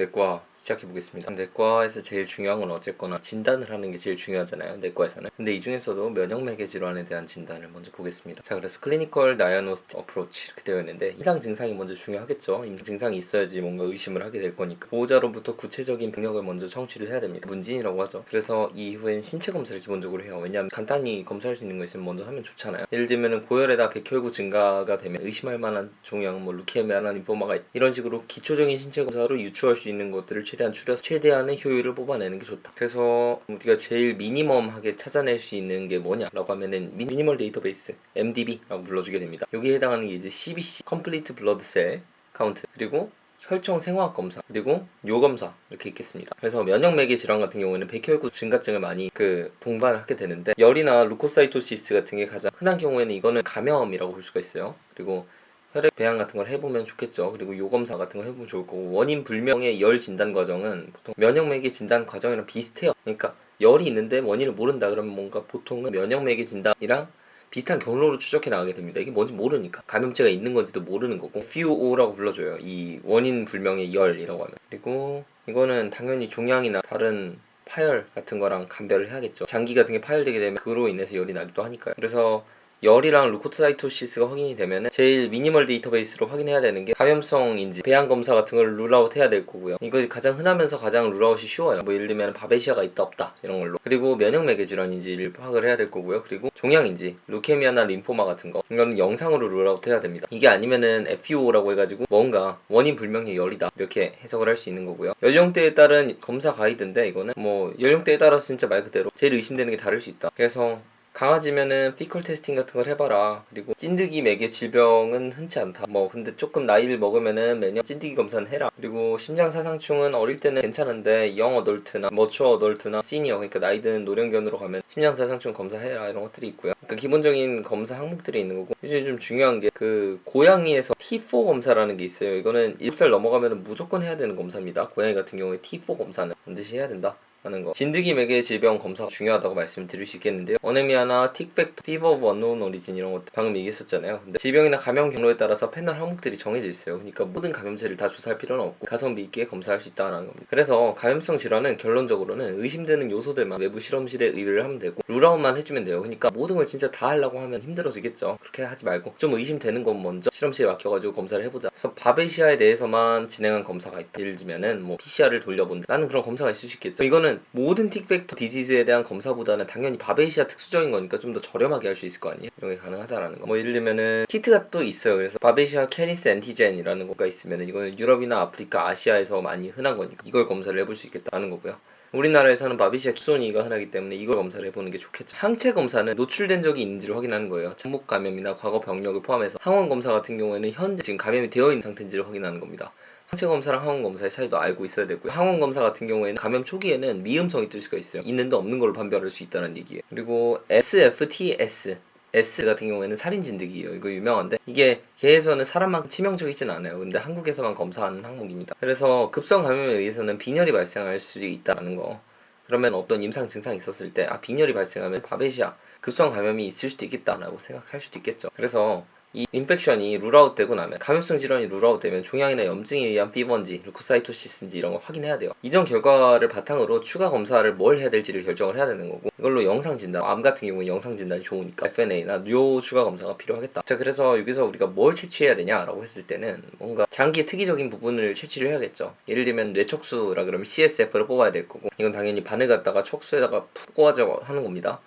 내과 시작해 보겠습니다. 내과에서 제일 중요한 건 어쨌거나 진단을 하는 게 제일 중요하잖아요. 내과에서는. 근데 이 중에서도 면역 매개 질환에 대한 진단을 먼저 보겠습니다. 자, 그래서 클리니컬 다이아노스틱 어프로치 이렇게 되어 있는데 이상 증상이 먼저 중요하겠죠. 임상 증상이 있어야지 뭔가 의심을 하게 될 거니까 보호자로부터 구체적인 병력을 먼저 청취를 해야 됩니다. 문진이라고 하죠. 그래서 이후엔 신체 검사를 기본적으로 해요. 왜냐하면 간단히 검사할 수 있는 거 있으면 먼저 하면 좋잖아요. 예를 들면 고열에다 백혈구 증가가 되면 의심할 만한 종양, 뭐 루케미아나 림포마가 있- 이런 식으로 기초적인 신체 검사로 유추할 수 있는 것들을 최대한 줄여서 최대한의 효율을 뽑아내는 게 좋다. 그래서 우리가 제일 미니멈하게 찾아낼 수 있는 게 뭐냐라고 하면은 미- 미니멀 데이터베이스 MDB라고 불러주게 됩니다. 여기에 해당하는 게 이제 CBC (Complete Blood Cell Count) 그리고 혈청 생화학 검사 그리고 요 검사 이렇게 있겠습니다. 그래서 면역매개 질환 같은 경우에는 백혈구 증가증을 많이 그 동반을 하게 되는데 열이나 루코사이토시스 같은 게 가장 흔한 경우에는 이거는 감염이라고 볼 수가 있어요. 그리고 혈액 배양 같은 걸 해보면 좋겠죠. 그리고 요 검사 같은 거 해보면 좋을 거고 원인 불명의 열 진단 과정은 보통 면역매개 진단 과정이랑 비슷해요. 그러니까 열이 있는데 원인을 모른다 그러면 뭔가 보통은 면역매개 진단이랑 비슷한 경로로 추적해 나가게 됩니다. 이게 뭔지 모르니까 감염체가 있는 건지도 모르는 거고 FUO라고 불러줘요. 이 원인 불명의 열이라고 하면 그리고 이거는 당연히 종양이나 다른 파열 같은 거랑 감별을 해야겠죠. 장기 같은 게 파열되게 되면 그로 인해서 열이 나기도 하니까요. 그래서 열이랑 루코사이토시스가 확인이 되면 제일 미니멀 데이터베이스로 확인해야 되는 게 감염성인지 배양 검사 같은 걸 룰아웃 해야 될 거고요. 이거 가장 흔하면서 가장 룰아웃이 쉬워요. 뭐 예를 들면 바베시아가 있다 없다 이런 걸로. 그리고 면역 매개 질환인지를 파악을 해야 될 거고요. 그리고 종양인지 루케미아나 림포마 같은 거 이건 영상으로 룰아웃 해야 됩니다. 이게 아니면은 FUO라고 해가지고 뭔가 원인 불명의 열이다 이렇게 해석을 할 수 있는 거고요. 연령대에 따른 검사 가이드인데 이거는 뭐 연령대에 따라서 진짜 말 그대로 제일 의심되는 게 다를 수 있다. 그래서 강아지면은 피컬 테스팅 같은 걸 해봐라. 그리고 찐득이 매개 질병은 흔치 않다. 뭐 근데 조금 나이를 먹으면은 매년 찐득이 검사는 해라. 그리고 심장 사상충은 어릴 때는 괜찮은데 영 어덜트나 머추어 어덜트나 시니어 그러니까 나이 드는 노령견으로 가면 심장 사상충 검사해라 이런 것들이 있고요. 그러니까 기본적인 검사 항목들이 있는 거고 이제 좀 중요한 게 그 고양이에서 T4 검사라는 게 있어요. 이거는 7살 넘어가면 무조건 해야 되는 검사입니다. 고양이 같은 경우에 T4 검사는 반드시 해야 된다. 하는 거. 진드기 매개 질병 검사가 중요하다고 말씀드릴 수 있겠는데요. 어네미아나 틱백터, 피버 오브 언노운 오리진 이런 것들 방금 얘기했었잖아요. 근데 질병이나 감염 경로에 따라서 패널 항목들이 정해져 있어요. 그러니까 모든 감염체를 다 조사할 필요는 없고 가성비 있게 검사할 수 있다는 겁니다. 그래서 감염성 질환은 결론적으로는 의심되는 요소들만 외부 실험실에 의뢰를 하면 되고 룰아웃만 해주면 돼요. 그러니까 모든 걸 진짜 다 하려고 하면 힘들어지겠죠. 그렇게 하지 말고 좀 의심되는 건 먼저 실험실에 맡겨가지고 검사를 해보자. 그래서 바베시아에 대해서만 진행한 검사가 있다. 예를 들면은 뭐 PCR을 돌려본다. 라는 그런 검사가 있을 수 있겠죠. 이거는 모든 틱벡터 디지즈에 대한 검사보다는 당연히 바베시아 특수적인 거니까 좀 더 저렴하게 할 수 있을 거 아니에요? 이런 게 가능하다라는 거. 뭐 예를 들면은 키트가 또 있어요. 그래서 바베시아 캐리스 엔티젠이라는 거가 있으면은 이거는 유럽이나 아프리카, 아시아에서 많이 흔한 거니까 이걸 검사를 해볼 수 있겠다는 거고요. 우리나라에서는 바비시아 키소니가 흔하기 때문에 이걸 검사를 해보는 게 좋겠죠. 항체 검사는 노출된 적이 있는지를 확인하는 거예요. 잠복 감염이나 과거 병력을 포함해서 항원 검사 같은 경우에는 현재 지금 감염이 되어 있는 상태인지를 확인하는 겁니다. 항체 검사랑 항원 검사의 차이도 알고 있어야 되고요. 항원 검사 같은 경우에는 감염 초기에는 미음성이 뜰 수가 있어요. 있는데 없는 걸로 판별할 수 있다는 얘기예요. 그리고 SFTS S 같은 경우에는 살인 진드기예요. 이거 유명한데 이게 개에서는 사람만큼 치명적이진 않아요. 근데 한국에서만 검사하는 항목입니다. 그래서 급성 감염에 의해서는 빈혈이 발생할 수 있다는 거. 그러면 어떤 임상 증상이 있었을 때 아 빈혈이 발생하면 바베시아 급성 감염이 있을 수도 있겠다라고 생각할 수도 있겠죠. 그래서 이 인펙션이 룰아웃 되고 나면 감염성 질환이 룰아웃 되면 종양이나 염증에 의한 피번지, 루코사이토시스인지 이런 걸 확인해야 돼요. 이전 결과를 바탕으로 추가 검사를 뭘 해야 될지를 결정을 해야 되는 거고 이걸로 영상 진단, 암 같은 경우는 영상 진단이 좋으니까 FNA나 요 추가 검사가 필요하겠다. 자 그래서 여기서 우리가 뭘 채취해야 되냐라고 했을 때는 뭔가 장기의 특이적인 부분을 채취를 해야겠죠. 예를 들면 뇌척수라 그러면 CSF를 뽑아야 될 거고 이건 당연히 바늘 갖다가 척수에다가 푹 꽂아서 하는 겁니다.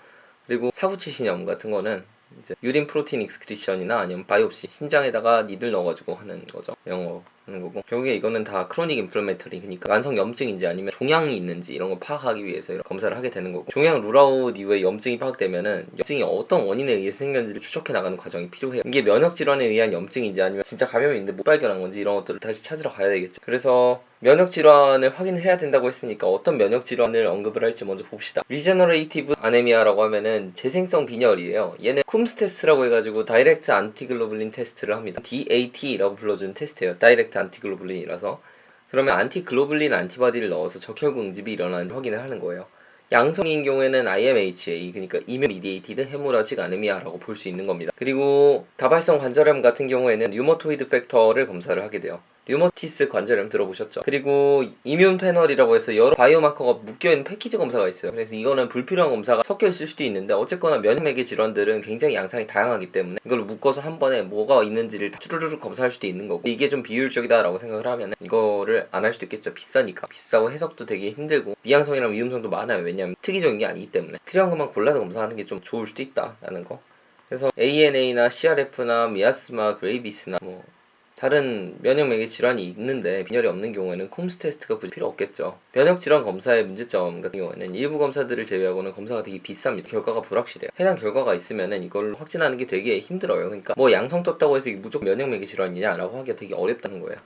그리고 사구치 신염 같은 거는 이제 유린 프로틴 익스크리션이나 아니면 바이옵시 신장에다가 니들 넣어가지고 하는 거죠. 영어 하는 거고. 결국에 이거는 다 크로닉 인플레메터리 그러니까 만성 염증인지 아니면 종양이 있는지 이런 걸 파악하기 위해서 이런 검사를 하게 되는 거고. 종양 룰아웃 이후에 염증이 파악되면은 염증이 어떤 원인에 의해 생겼는지를 추적해 나가는 과정이 필요해요. 이게 면역 질환에 의한 염증인지 아니면 진짜 감염이 있는데 못 발견한 건지 이런 것들을 다시 찾으러 가야 되겠죠. 그래서 면역 질환을 확인해야 된다고 했으니까 어떤 면역 질환을 언급을 할지 먼저 봅시다. 리제너레이티브 아네미아라고 하면은 재생성 빈혈이에요. 얘는 쿰스 테스라고 해가지고 다이렉트 안티글로불린 테스트를 합니다. DAT라고 불러주는 테스트예요. 다이렉트 안티글로불린이라서 그러면 안티글로불린 안티바디를 넣어서 적혈구 응집이 일어나는지 확인을 하는 거예요. 양성인 경우에는 IMHA 그러니까 이뮤 미디에이티드 헤모라직 아네미아라고 볼 수 있는 겁니다. 그리고 다발성 관절염 같은 경우에는 뉴머토이드 팩터를 검사를 하게 돼요. 류머티스 관절염 들어보셨죠? 그리고 이뮨 패널이라고 해서 여러 바이오마커가 묶여있는 패키지 검사가 있어요. 그래서 이거는 불필요한 검사가 섞여 있을 수도 있는데 어쨌거나 면역맥의 질환들은 굉장히 양상이 다양하기 때문에 이걸 묶어서 한 번에 뭐가 있는지를 다 쭈르르륵 검사할 수도 있는 거고 이게 좀 비효율적이다라고 생각을 하면 이거를 안 할 수도 있겠죠. 비싸니까. 비싸고 해석도 되게 힘들고 미양성이랑 위험성도 많아요. 왜냐하면 특이적인 게 아니기 때문에 필요한 것만 골라서 검사하는 게 좀 좋을 수도 있다라는 거. 그래서 ANA나 CRF나 미아스마, 그레이비스나 뭐 다른 면역맥의 질환이 있는데 빈혈이 없는 경우에는 콤스 테스트가 굳이 필요 없겠죠. 면역 질환 검사의 문제점 같은 경우에는 일부 검사들을 제외하고는 검사가 되게 비쌉니다. 결과가 불확실해요. 해당 결과가 있으면은 이걸 확진하는 게 되게 힘들어요. 그러니까 뭐 양성 떴다고 해서 무조건 면역맥의 질환이냐라고 하기가 되게 어렵다는 거예요.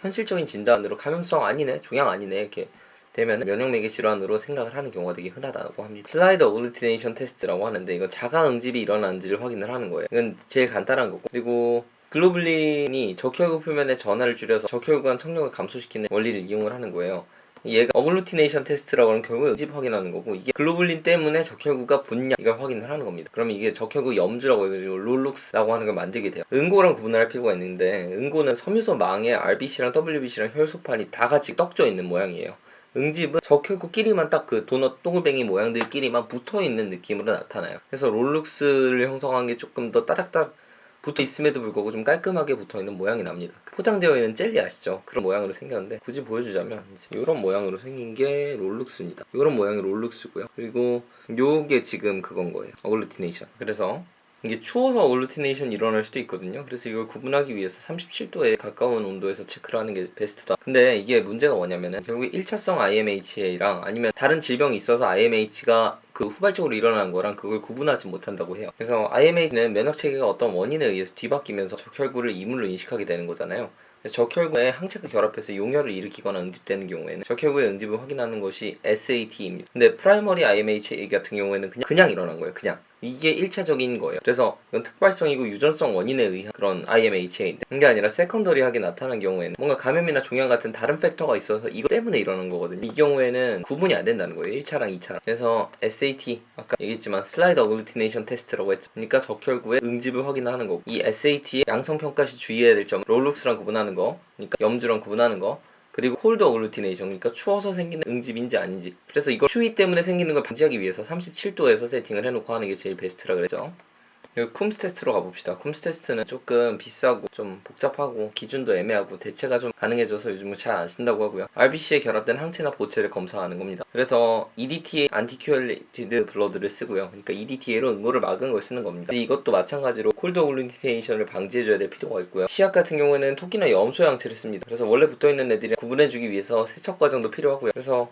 현실적인 진단으로 감염성 아니네, 종양 아니네 이렇게 되면 면역맥의 질환으로 생각을 하는 경우가 되게 흔하다고 합니다. 슬라이드 어글루티네이션 테스트라고 하는데 이건 자가 응집이 일어나는지를 확인을 하는 거예요. 이건 제일 간단한 거고 그리고 글로불린이 적혈구 표면의 전하를 줄여서 적혈구간 청력을 감소시키는 원리를 이용을 하는 거예요. 얘가 어글루티네이션 테스트라고 하는 결국에 응집 확인하는 거고 이게 글로불린 때문에 적혈구가 붙냐 이걸 확인을 하는 겁니다. 그러면 이게 적혈구 염주라고 해가지고 롤룩스라고 하는 걸 만들게 돼요. 응고랑 구분을 할 필요가 있는데 응고는 섬유소 망에 RBC랑 WBC랑 혈소판이 다 같이 떡져 있는 모양이에요. 응집은 적혈구끼리만 딱 그 도넛 동글뱅이 모양들끼리만 붙어 있는 느낌으로 나타나요. 그래서 롤룩스를 형성한 게 조금 더 따닥따닥 붙어 있음에도 불구하고 좀 깔끔하게 붙어 있는 모양이 납니다. 포장되어 있는 젤리 아시죠? 그런 모양으로 생겼는데 굳이 보여주자면 이런 모양으로 생긴 게 롤룩스입니다. 이런 모양이 롤룩스고요. 그리고 요게 지금 그건 거예요. 어글루티네이션. 그래서 이게 추워서 어글루티네이션이 일어날 수도 있거든요. 그래서 이걸 구분하기 위해서 37도에 가까운 온도에서 체크를 하는 게 베스트다. 근데 이게 문제가 뭐냐면은 결국에 1차성 IMHA랑 아니면 다른 질병이 있어서 IMH가 그 후발적으로 일어나는 거랑 그걸 구분하지 못한다고 해요. 그래서 IMH는 면역 체계가 어떤 원인에 의해서 뒤바뀌면서 적혈구를 이물로 인식하게 되는 거잖아요. 적혈구에 항체가 결합해서 용혈을 일으키거나 응집되는 경우에는 적혈구의 응집을 확인하는 것이 SAT입니다. 근데 프라이머리 IMHA 같은 경우에는 그냥 그냥 일어난 거예요. 그냥 이게 1차적인 거예요. 그래서 이건 특발성이고 유전성 원인에 의한 그런 IMHA인데 그게 아니라 세컨더리하게 나타난 경우에는 뭔가 감염이나 종양 같은 다른 팩터가 있어서 이거 때문에 일어나는 거거든요. 이 경우에는 구분이 안 된다는 거예요. 1차랑 2차랑. 그래서 SAT 아까 얘기했지만 슬라이드 어글루티네이션 테스트라고 했죠. 그러니까 적혈구의 응집을 확인하는 거고 이 SAT의 양성 평가 시 주의해야 될 점 롤룩스랑 구분하는 거, 그러니까 염주랑 구분하는 거 그리고 콜드 어글루티네이션 그러니까 추워서 생기는 응집인지 아닌지. 그래서 이걸 추위 때문에 생기는 걸 방지하기 위해서 37도에서 세팅을 해놓고 하는 게 제일 베스트라 그랬죠 여기 쿰스 테스트로 가봅시다. 쿰스 테스트는 조금 비싸고 좀 복잡하고 기준도 애매하고 대체가 좀 가능해져서 요즘은 잘 안 쓴다고 하고요. RBC에 결합된 항체나 보체를 검사하는 겁니다. 그래서 EDTA 안티큐얼리티드 블러드를 쓰고요. 그러니까 EDTA로 응고를 막은 걸 쓰는 겁니다. 이것도 마찬가지로 콜드 어글루티네이션을 방지해줘야 될 필요가 있고요. 시약 같은 경우에는 토끼나 염소 양체를 씁니다. 그래서 원래 붙어있는 애들이 구분해주기 위해서 세척 과정도 필요하고요. 그래서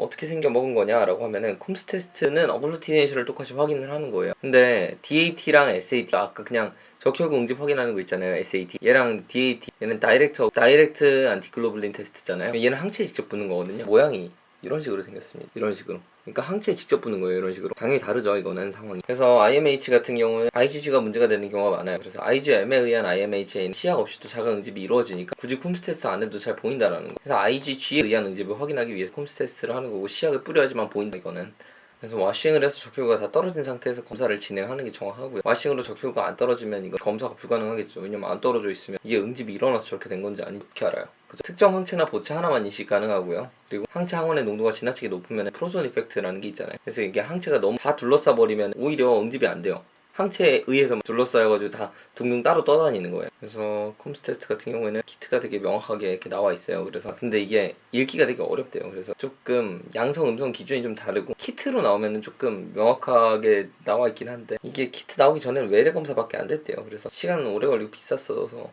어떻게 생겨 먹은 거냐라고 하면은 쿰스 테스트는 어글루티네이션을 똑같이 확인을 하는 거예요. 근데 DAT랑 SAT 아까 그냥 적혈구 응집 확인하는 거 있잖아요. SAT 얘랑 DAT 얘는 다이렉트 다이렉트 안티글로불린 테스트잖아요. 얘는 항체에 직접 붙는 거거든요. 모양이 이런 식으로 생겼습니다. 이런 식으로. 그러니까 항체에 직접 붙는 거예요. 이런 식으로. 당연히 다르죠. 이거는 상황이. 그래서 IMH 같은 경우는 IgG가 문제가 되는 경우가 많아요. 그래서 IgM에 의한 IMHA는 시약 없이도 자가 응집이 이루어지니까 굳이 쿰스 테스트 안 해도 잘 보인다라는 거. 그래서 IgG에 의한 응집을 확인하기 위해서 쿰스 테스트를 하는 거고 시약을 뿌려야지만 보인다 이거는. 그래서 와싱을 해서 적혈구가 다 떨어진 상태에서 검사를 진행하는 게 정확하고요. 와싱으로 적혈구가 안 떨어지면 이거 검사가 불가능하겠죠. 왜냐면 안 떨어져 있으면 이게 응집이 일어나서 저렇게 된 건지 아닌지 어떻게 알아요? 그죠? 특정 항체나 보체 하나만 인식 가능하고요. 그리고 항체 항원의 농도가 지나치게 높으면 프로존 이펙트라는 게 있잖아요. 그래서 이게 항체가 너무 다 둘러싸 버리면 오히려 응집이 안 돼요. 항체에 의해서 둘러싸여가지고 다 둥둥 따로 떠다니는 거예요. 그래서 콤스 테스트 같은 경우에는 키트가 되게 명확하게 이렇게 나와 있어요. 그래서 근데 이게 읽기가 되게 어렵대요. 그래서 조금 양성 음성 기준이 좀 다르고 키트로 나오면은 조금 명확하게 나와 있긴 한데 이게 키트 나오기 전에는 외래 검사밖에 안 됐대요. 그래서 시간 오래 걸리고 비쌌어서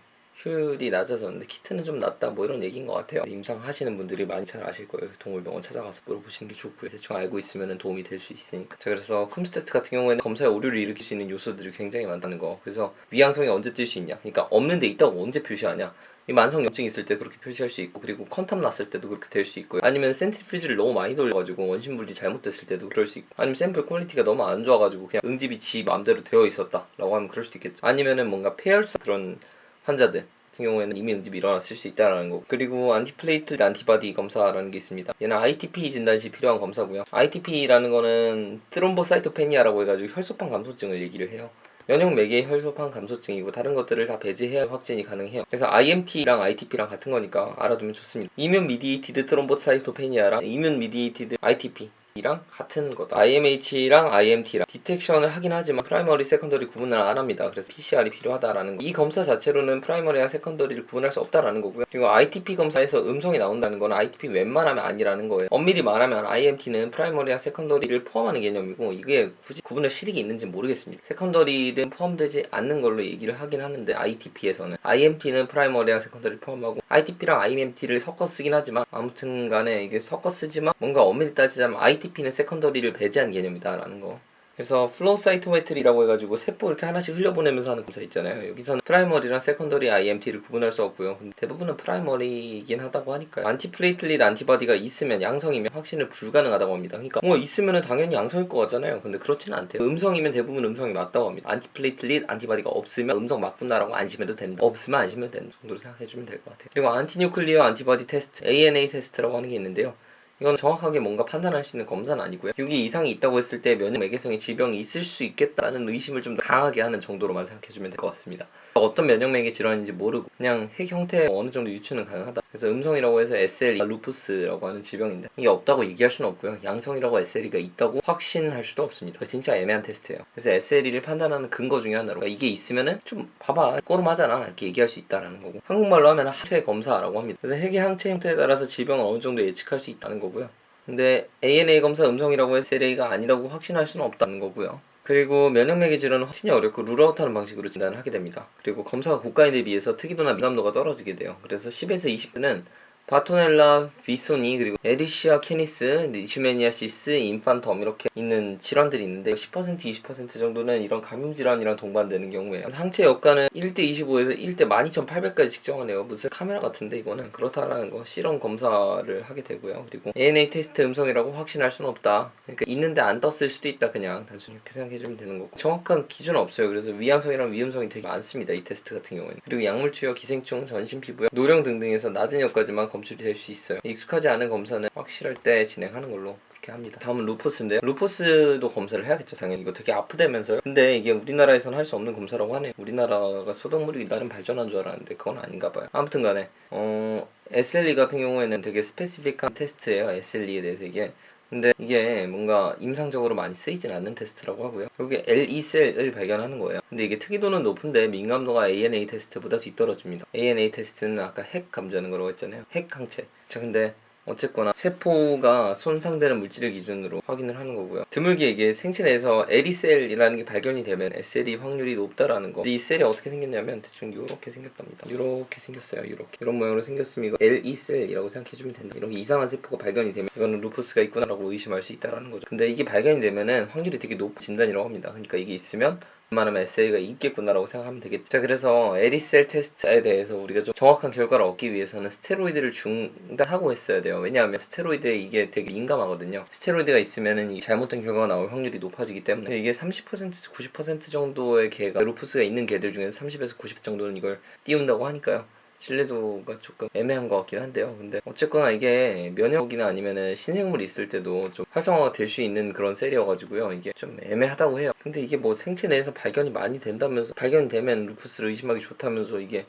효율이 낮아졌는데 키트는 좀 낫다 뭐 이런 얘기인 것 같아요. 임상 하시는 분들이 많이 잘 아실 거예요. 동물병원 찾아가서 물어보시는 게 좋고요. 대충 알고 있으면 도움이 될 수 있으니까. 자 그래서 쿰스 테스트 같은 경우에는 검사에 오류를 일으킬 수 있는 요소들이 굉장히 많다는 거. 그래서 위양성이 언제 뜰수 있냐? 그러니까 없는데 있다고 언제 표시하냐? 이 만성 염증 있을 때 그렇게 표시할 수 있고 그리고 컨탑 났을 때도 그렇게 될 수 있고요. 아니면 센트리퓨즈를 너무 많이 돌려가지고 원심 분리 잘못됐을 때도 그럴 수 있고 아니면 샘플 퀄리티가 너무 안 좋아가지고 그냥 응집이 지 마음대로 되어 있었다라고 하면 그럴 수도 있겠죠. 아니면은 뭔가 폐혈성 그런 환자들 같은 경우에는 이미 응집이 일어났을 수 있다라는 거. 그리고 안티플레이트 안티바디 검사라는 게 있습니다. 얘는 ITP 진단 시 필요한 검사고요. ITP라는 거는 트롬보사이토페니아라고 해가지고 혈소판 감소증을 얘기를 해요. 면역 매개 혈소판 감소증이고 다른 것들을 다 배제해야 확진이 가능해요. 그래서 IMT랑 ITP랑 같은 거니까 알아두면 좋습니다. 이뮨 미디에이티드 트롬보사이토페니아랑 이뮨 미디에이티드 ITP 이랑 같은 거다. IMH랑 IMT랑 디텍션을 하긴 하지만 프라이머리, 세컨더리 구분을 안 합니다. 그래서 PCR이 필요하다라는 거. 이 검사 자체로는 프라이머리랑 세컨더리를 구분할 수 없다라는 거고요. 그리고 ITP 검사에서 음성이 나온다는 거는 ITP 웬만하면 아니라는 거예요. 엄밀히 말하면 IMT는 프라이머리랑 세컨더리를 포함하는 개념이고 이게 굳이 구분할 실익이 있는지 모르겠습니다. 세컨더리는 포함되지 않는 걸로 얘기를 하긴 하는데 ITP에서는 IMT는 프라이머리랑 세컨더리 포함하고 ITP랑 IMT를 섞어 쓰긴 하지만 아무튼 간에 이게 섞어 쓰지만 뭔가 엄밀히 따지자면 ITP 는 세컨더리를 배제한 개념이다라는 거. 그래서 플로우 사이토메트리라고 해가지고 세포 이렇게 하나씩 흘려보내면서 하는 검사 있잖아요. 여기서는 프라이머리랑 세컨더리 IMT를 구분할 수 없고요. 근데 대부분은 프라이머리이긴 하다고 하니까요. 안티플레이틀릿 안티바디가 있으면 양성이면 확신을 불가능하다고 합니다. 그러니까 뭐 있으면은 당연히 양성일 것 같잖아요. 근데 그렇지는 않대요. 음성이면 대부분 음성이 맞다고 합니다. 안티플레이틀릿 안티바디가 없으면 음성 맞구나라고 안심해도 된다. 없으면 안심해도 된다 정도로 생각해주면 될 것 같아요. 그리고 안티뉴클리어 안티바디 테스트 ANA 테스트라고 하는 게 있는데요. 이건 정확하게 뭔가 판단할 수 있는 검사는 아니고요. 여기 이상이 있다고 했을 때 면역 매개성의 질병이 있을 수 있겠다는 의심을 좀 더 강하게 하는 정도로만 생각해주면 될 것 같습니다. 어떤 면역 매개 질환인지 모르고 그냥 핵 형태 어느 정도 유추는 가능하다. 그래서 음성이라고 해서 SL, 루푸스라고 하는 질병인데 이게 없다고 얘기할 수는 없고요. 양성이라고 SL이가 있다고 확신할 수도 없습니다. 진짜 애매한 테스트예요. 그래서 SL을 판단하는 근거 중에 하나로 그러니까 이게 있으면은 좀 봐봐 꼬름하잖아 이렇게 얘기할 수 있다라는 거고 한국말로 하면 항체 검사라고 합니다. 그래서 핵의 항체 형태에 따라서 질병을 어느 정도 예측할 수 있다는 거고 요. 근데 ANA 검사 음성이라고 SLA가 아니라고 확신할 수는 없다는 거고요. 그리고 면역매개 질환은 확신이 어렵고 룰아웃하는 방식으로 진단을 하게 됩니다. 그리고 검사가 고가인에 비해서 특이도나 민감도가 떨어지게 돼요. 그래서 10에서 20는 바토넬라 비소니 그리고 에리시아 캐니스, 리슈메니아시스, 인판텀 이렇게 있는 질환들이 있는데 10% 20% 정도는 이런 감염 질환이랑 동반되는 경우에 상체 역가는 1대 25에서 1대 12,800까지 측정하네요. 무슨 카메라 같은데 이거는 그렇다라는 거 실험 검사를 하게 되고요. 그리고 ANA 테스트 음성이라고 확신할 수는 없다. 그러니까 있는데 안 떴을 수도 있다 그냥 단순히 이렇게 생각해 주면 되는 거고 정확한 기준은 없어요. 그래서 위양성이랑 위음성이 되게 많습니다. 이 테스트 같은 경우에는 그리고 약물 투여, 기생충, 전신 피부염, 노령 등등에서 낮은 역까지만 검출이 될 수 있어요. 익숙하지 않은 검사는 확실할 때 진행하는 걸로 그렇게 합니다. 다음은 루푸스인데요. 루푸스도 검사를 해야겠죠, 당연히. 이거 되게 아프다면서요. 근데 이게 우리나라에서는 할수 없는 검사라고 하네요. 우리나라가 소독물이 나름 발전한 줄 알았는데 그건 아닌가 봐요. 아무튼 간에 어 SLE 같은 경우에는 되게 스페시픽한 테스트예요. SLE에 대해서 이게. 근데 이게 뭔가 임상적으로 많이 쓰이진 않는 테스트라고 하고요. 여기 LE셀을 발견하는 거예요. 근데 이게 특이도는 높은데 민감도가 ANA 테스트보다 뒤떨어집니다. ANA 테스트는 아까 핵 감지하는 거라고 했잖아요. 핵 항체. 자, 근데 어쨌거나 세포가 손상되는 물질을 기준으로 확인을 하는 거고요. 드물게 이게 생체 내에서 에리셀이라는 게 발견이 되면 SL이 확률이 높다라는 거. 이 셀이 어떻게 생겼냐면 대충 이렇게 생겼답니다. 이렇게 생겼어요. 이렇게 이런 모양으로 생겼으면 이거 LE 셀이라고 생각해주면 된다. 이렇게 이상한 세포가 발견이 되면 이거는 루푸스가 있구나라고 의심할 수 있다라는 거죠. 근데 이게 발견이 되면은 확률이 되게 높은 진단이라고 합니다. 그러니까 이게 있으면 웬만하면 SL가 있겠구나라고 생각하면 되겠죠. 자, 그래서 에리셀 테스트에 대해서 우리가 좀 정확한 결과를 얻기 위해서는 스테로이드를 중단하고 했어야 돼요. 왜냐하면 스테로이드에 이게 되게 민감하거든요. 스테로이드가 있으면은 이 잘못된 결과가 나올 확률이 높아지기 때문에 이게 30% 90% 정도의 개가 루푸스가 있는 개들 중에서 30에서 90 정도는 이걸 띄운다고 하니까요. 신뢰도가 조금 애매한 것 같긴 한데요. 근데 어쨌거나 이게 면역이나 아니면은 신생물이 있을 때도 좀 활성화가 될 수 있는 그런 셀이어가지고요. 이게 좀 애매하다고 해요. 근데 이게 뭐 생체 내에서 발견이 많이 된다면서 발견되면 루푸스를 의심하기 좋다면서 이게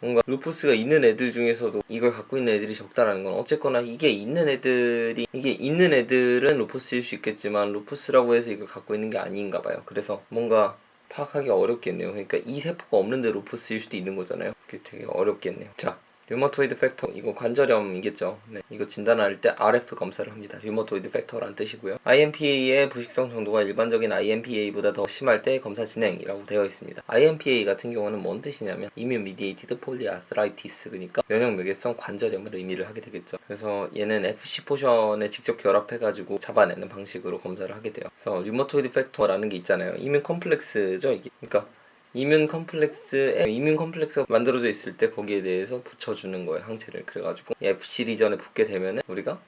뭔가 루푸스가 있는 애들 중에서도 이걸 갖고 있는 애들이 적다라는 건 어쨌거나 이게 있는 애들이 이게 있는 애들은 루푸스일 수 있겠지만 루푸스라고 해서 이걸 갖고 있는 게 아닌가 봐요. 그래서 뭔가 파악하기 어렵겠네요. 그러니까 이 세포가 없는데 루푸스일 수도 있는 거잖아요. 그게 되게 어렵겠네요. 자, 류마토이드 팩터 이거 관절염이겠죠. 네, 이거 진단할 때 RF 검사를 합니다. 류마토이드 팩터라는 뜻이고요. IMPA의 부식성 정도가 일반적인 IMPA보다 더 심할 때 검사 진행이라고 되어 있습니다. IMPA 같은 경우는 뭔 뜻이냐면 Immune Mediated Polyarthritis 그러니까 면역 매개성 관절염을 의미를 하게 되겠죠. 그래서 얘는 FC 포션에 직접 결합해 가지고 잡아내는 방식으로 검사를 하게 돼요. 그래서 류마토이드 팩터라는 게 있잖아요. 이뮨 컴플렉스죠 이게. 그러니까 이뮨 컴플렉스에 이뮨 컴플렉스가 만들어져 있을 때 거기에 대해서 붙여주는 거예요 항체를. 그래가지고 FC 리전에 붙게 되면은 우리가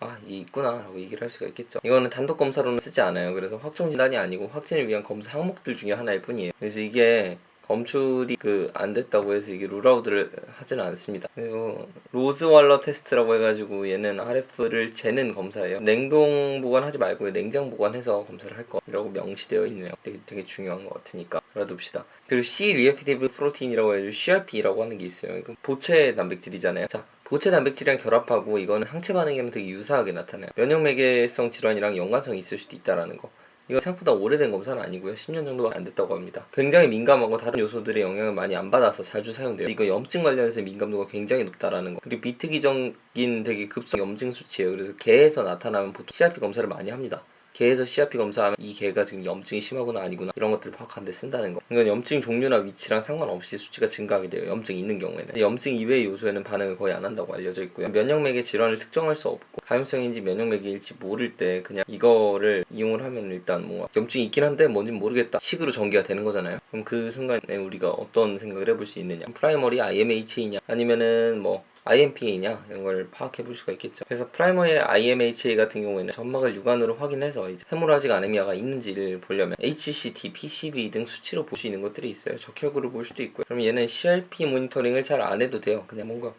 아, 이 있구나 라고 얘기를 할 수가 있겠죠. 이거는 단독 검사로는 쓰지 않아요. 그래서 확정 진단이 아니고 확진을 위한 검사 항목들 중에 하나일 뿐이에요. 그래서 이게 검출이 그 안 됐다고 해서 이게 룰아웃을 하지는 않습니다. 그리고 로즈왈러 테스트라고 해가지고 얘는 RF를 재는 검사예요. 냉동 보관하지 말고 냉장 보관해서 검사를 할 거라고 명시되어 있네요. 되게, 되게 중요한 것 같으니까 알아둡시다. 그리고 C 리액티브 프로틴이라고 해가지고 CRP라고 하는 게 있어요. 보체 단백질이잖아요. 자, 보체 단백질이랑 결합하고 이거는 항체 반응이면 되게 유사하게 나타나요. 면역 매개성 질환이랑 연관성이 있을 수도 있다라는 거. 이거 생각보다 오래된 검사는 아니고요. 10년 정도가 안 됐다고 합니다. 굉장히 민감하고 다른 요소들의 영향을 많이 안 받아서 자주 사용돼요. 이거 염증 관련해서 민감도가 굉장히 높다라는 거. 그리고 비특이적인 되게 급성 염증 수치예요. 그래서 개에서 나타나면 보통 CRP 검사를 많이 합니다. 개에서 CRP 검사하면 이 개가 지금 염증이 심하구나 아니구나 이런 것들을 파악하는데 쓴다는 거. 이건 염증 종류나 위치랑 상관없이 수치가 증가하게 돼요. 염증이 있는 경우에는. 염증 이외의 요소에는 반응을 거의 안 한다고 알려져 있고요. 면역맥의 질환을 특정할 수 없고 감염성인지 면역맥일지 모를 때 그냥 이거를 이용을 하면 일단 뭔가 염증이 있긴 한데 뭔진 모르겠다 식으로 전개가 되는 거잖아요. 그럼 그 순간에 우리가 어떤 생각을 해볼 수 있느냐? 프라이머리 IMH이냐 아니면은 뭐 IMPA냐 이런 걸 파악해 볼 수가 있겠죠. 그래서 프라이머의 IMHA 같은 경우에는 점막을 육안으로 확인해서 이제 헤모라직 아네미아가 있는지를 보려면 HCT, PCB 등 수치로 볼 수 있는 것들이 있어요. 적혈구를 볼 수도 있고요. 그럼 얘는 CRP 모니터링을 잘 안 해도 돼요. 그냥 뭔가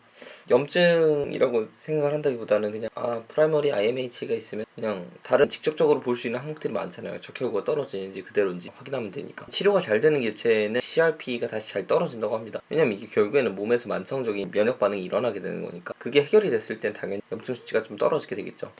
염증이라고 생각을 한다기보다는 그냥 아 프라이머리 IMH가 있으면 그냥 다른 직접적으로 볼 수 있는 항목들이 많잖아요. 적혈구가 떨어지는지 그대로인지 확인하면 되니까 치료가 잘 되는 개체는 CRP가 다시 잘 떨어진다고 합니다. 왜냐면 이게 결국에는 몸에서 만성적인 면역 반응이 일어나게 되는 거니까 그게 해결이 됐을 땐 당연히 염증 수치가 좀 떨어지게 되겠죠.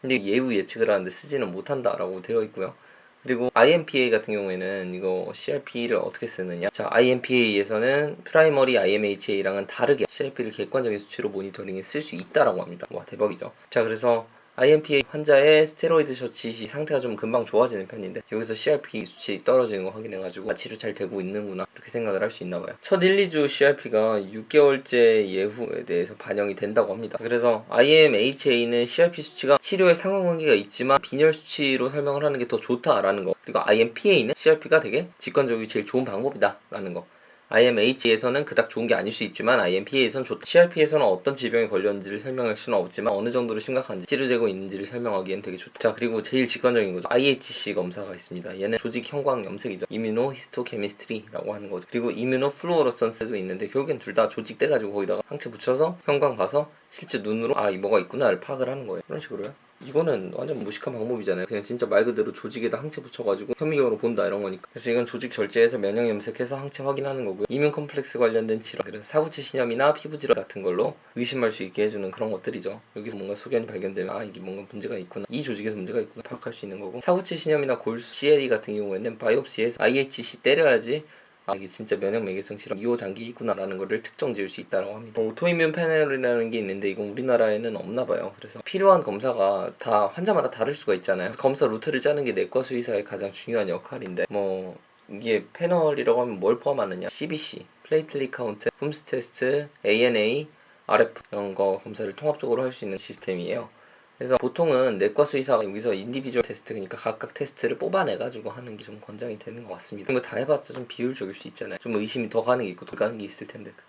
근데 예후 예측을 하는데 쓰지는 못한다라고 되어 있고요. 그리고 IMPA 같은 경우에는 이거 CRP를 어떻게 쓰느냐? 자, IMPA에서는 프라이머리 IMHA랑은 다르게 CRP를 객관적인 수치로 모니터링에 쓸 수 있다라고 합니다. 와, 대박이죠. 자, 그래서 IMPA 환자의 스테로이드 처치 시 상태가 좀 금방 좋아지는 편인데 여기서 CRP 수치 떨어지는 거 확인해가지고 아, 치료 잘 되고 있는구나 이렇게 생각을 할 수 있나 봐요. 첫 1, 2주 CRP가 6개월째 예후에 대해서 반영이 된다고 합니다. 그래서 IMHA는 CRP 수치가 치료에 상관관계가 있지만 빈혈 수치로 설명을 하는 게 더 좋다라는 거 그리고 IMPA는 CRP가 되게 직관적이고 제일 좋은 방법이다라는 거 IMH에서는 그닥 좋은 게 아닐 수 있지만 IMPA에선 좋다. CRP에서는 어떤 질병에 걸렸는지를 설명할 수는 없지만 어느 정도로 심각한지 치료되고 있는지를 설명하기엔 되게 좋다. 자 그리고 제일 직관적인 거죠. IHC 검사가 있습니다. 얘는 조직 형광 염색이죠. 이뮤노 히스토 케미스트리라고 하는 거죠. 그리고 이뮤노 플루오러선스도 있는데 결국엔 둘 다 조직 떼가지고 거기다가 항체 붙여서 형광 봐서 실제 눈으로 아 이 뭐가 있구나를 파악을 하는 거예요. 이런 식으로요. 이거는 완전 무식한 방법이잖아요. 그냥 진짜 말 그대로 조직에다 항체 붙여가지고 현미경으로 본다 이런 거니까. 그래서 이건 조직 절제해서 면역 염색해서 항체 확인하는 거고요. 이뮨 컴플렉스 관련된 질환, 그래서 사구체 신염이나 피부 질환 같은 걸로 의심할 수 있게 해주는 그런 것들이죠. 여기서 뭔가 소견이 발견되면 아 이게 뭔가 문제가 있구나, 이 조직에서 문제가 있구나 파악할 수 있는 거고. 사구체 신염이나 골수, CLE 같은 경우에는 바이옵시에서 IHC 때려야지 아 이게 진짜 면역 매개성 실험 2호 장기 있구나라는 거를 특정 지을 수 있다고 합니다. 오토이뮨 패널이라는 게 있는데 이건 우리나라에는 없나 봐요. 그래서 필요한 검사가 다 환자마다 다를 수가 있잖아요. 검사 루트를 짜는 게 내과 수의사의 가장 중요한 역할인데 뭐 이게 패널이라고 하면 뭘 포함하느냐? CBC, 플레이틀리 카운트, 훔스 테스트, ANA, RF 이런 거 검사를 통합적으로 할 수 있는 시스템이에요. 그래서 보통은 내과 수의사가 여기서 인디비주얼 테스트 그러니까 각각 테스트를 뽑아내 가지고 하는 게 좀 권장이 되는 것 같습니다. 이거 다 해봤자 좀 비효율적일 수 있잖아요. 좀 의심이 더 가는 게 있고 덜 가는 게 있을 텐데 그쵸?